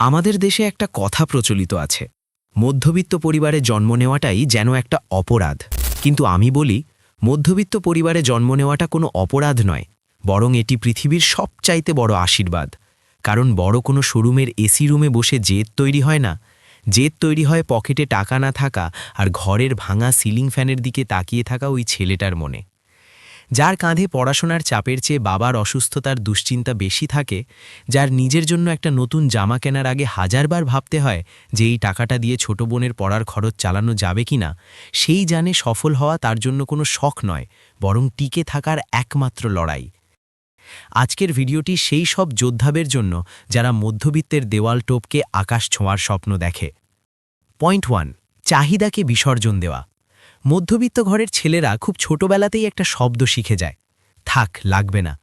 আমাদের দেশে একটা কথা প্রচলিত আছে। মধ্যবিত্ত পরিবারে জন্ম নেওয়াটাই যেন একটা অপরাধ। কিন্তু আমি বলি, মধ্যবিত্ত পরিবারে জন্ম নেওয়াটা কোনো অপরাধ নয়, বরং এটি পৃথিবীর সবচাইতে বড় আশীর্বাদ। কারণ বড় কোনো শোরুমের এসি রুমে বসে জেদ তৈরি হয় না। জেদ তৈরি হয় পকেটে টাকা না থাকা আর ঘরের ভাঙা সিলিং ফ্যানের দিকে তাকিয়ে থাকা ওই ছেলেটার মনে। যার কাঁধে পড়াশোনার চাপের চেয়ে বাবার অসুস্থতার দুশ্চিন্তা বেশি থাকে, যার নিজের জন্য একটা নতুন জামা কেনার আগে হাজারবার ভাবতে হয় যে এই টাকাটা দিয়ে ছোট বোনের পড়ার খরচ চালানো যাবে কিনা, সেই জানে সফল হওয়া তার জন্য কোনো শখ নয়, বরং টিকে থাকার একমাত্র লড়াই। আজকের ভিডিওটি সেই সব যোদ্ধাদের জন্য যারা মধ্যবিত্তের দেওয়াল টোপকে আকাশ ছোঁয়ার স্বপ্ন দেখে। পয়েন্ট ওয়ান, চাহিদাকে বিসর্জন দেওয়া। মধ্যবিত্ত ঘরের ছেলেরা খুব ছোটবেলাতেই একটা শব্দ শিখে যায়। থাক, লাগবে না।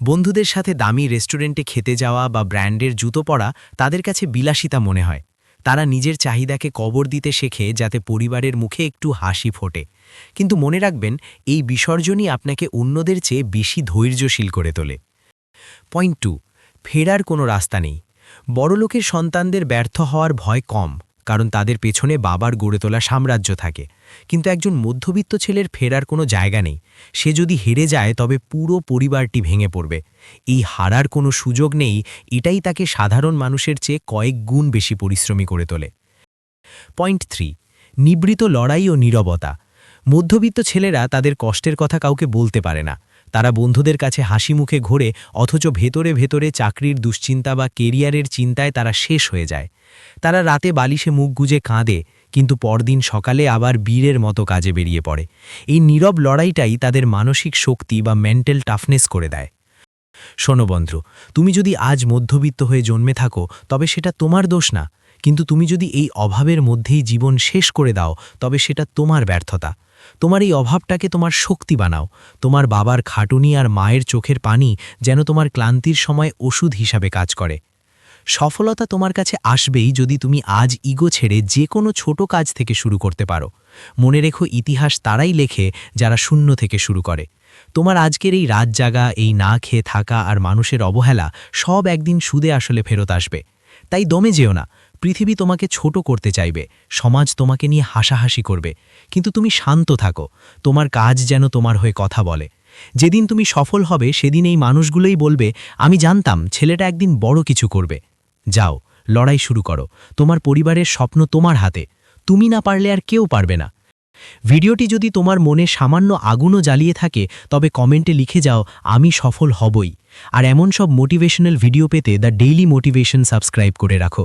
বন্ধুদের সাথে দামি রেস্টুরেন্টে খেতে যাওয়া বা ব্র্যান্ডের জুতো পরা তাদের কাছে বিলাসিতা মনে হয়। তারা নিজের চাহিদাকে কবর দিতে শেখে যাতে পরিবারের মুখে একটু হাসি ফোটে। কিন্তু মনে রাখবেন, এই বিসর্জনই আপনাকে অন্যদের চেয়ে বেশি ধৈর্যশীল করে তোলে। পয়েন্ট টু, ফেরার কোনো রাস্তা নেই। বড়লোকের সন্তানদের ব্যর্থ হওয়ার ভয় কম। কারণ তাদের পেছনে বাবার গড়ে তোলা সাম্রাজ্য থাকে। কিন্তু একজন মধ্যবিত্ত ছেলের ফেরার কোনো জায়গা নেই। সে যদি হেরে যায়, তবে পুরো পরিবারটি ভেঙে পড়বে। এই হারার কোনো সুযোগ নেই, এটাই তাকে সাধারণ মানুষের চেয়ে কয়েক গুণ বেশি পরিশ্রমী করে তোলে। পয়েন্ট থ্রি, নিবৃত লড়াই ও নীরবতা। মধ্যবিত্ত ছেলেরা তাদের কষ্টের কথা কাউকে বলতে পারে না। তারা বন্ধুদের কাছে হাসি মুখে ঘোরে, অথচ ভেতরে ভেতরে চাকরির দুশ্চিন্তা বা কেরিয়ারের চিন্তায় তারা শেষ হয়ে যায়। তারা রাতে বালিশে মুখ গুজে কাঁদে, কিন্তু পরদিন সকালে আবার বীরের মতো কাজে বেরিয়ে পড়ে। এই নীরব লড়াইটাই তাদের মানসিক শক্তি বা মেন্টাল টাফনেস করে দেয়। শোনো বন্ধু, তুমি যদি আজ মধ্যবিত্ত হয়ে জন্মে থাকো, তবে সেটা তোমার দোষ না। কিন্তু তুমি যদি এই অভাবের মধ্যেই জীবন শেষ করে দাও, তবে সেটা তোমার ব্যর্থতা। তোমার এই অভাবটাকে তোমার শক্তি বানাও। তোমার বাবার খাটুনি আর মায়ের চোখের পানি যেন তোমার ক্লান্তির সময় ওষুধ হিসাবে কাজ করে। সফলতা তোমার কাছে আসবেই যদি তুমি আজ ইগো ছেড়ে যে কোনো ছোট কাজ থেকে শুরু করতে পারো। মনে রেখো ইতিহাস তারাই লেখে যারা শূন্য থেকে শুরু করে। তোমার আজকের এই রাত জাগা, এই না খেয়ে থাকা আর মানুষের অবহেলা সব একদিন সুদে আসলে ফেরত আসবে। তাই দমে যেও না। পৃথিবী তোমাকে ছোট করতে চাইবে, সমাজ তোমাকে নিয়ে হাসাহাসি করবে। কিন্তু তুমি শান্ত থাকো, তোমার কাজ যেন তোমার হয়ে কথা বলে। যেদিন তুমি সফল হবে, সেদিন এই মানুষগুলোই বলবে, আমি জানতাম, ছেলেটা একদিন বড় কিছু করবে। যাও, লড়াই শুরু করো, তোমার পরিবারের স্বপ্ন তোমার হাতে। তুমি না পারলে আর কেউ পারবে না। ভিডিওটি যদি তোমার মনে সামান্য আগুনও জ্বালিয়ে থাকে, তবে কমেন্টে লিখে যাও, আমি সফল হবই। আর এমন সব মোটিভেশনাল ভিডিও পেতে দ্য ডেইলি মোটিভেশন সাবস্ক্রাইব করে রাখো।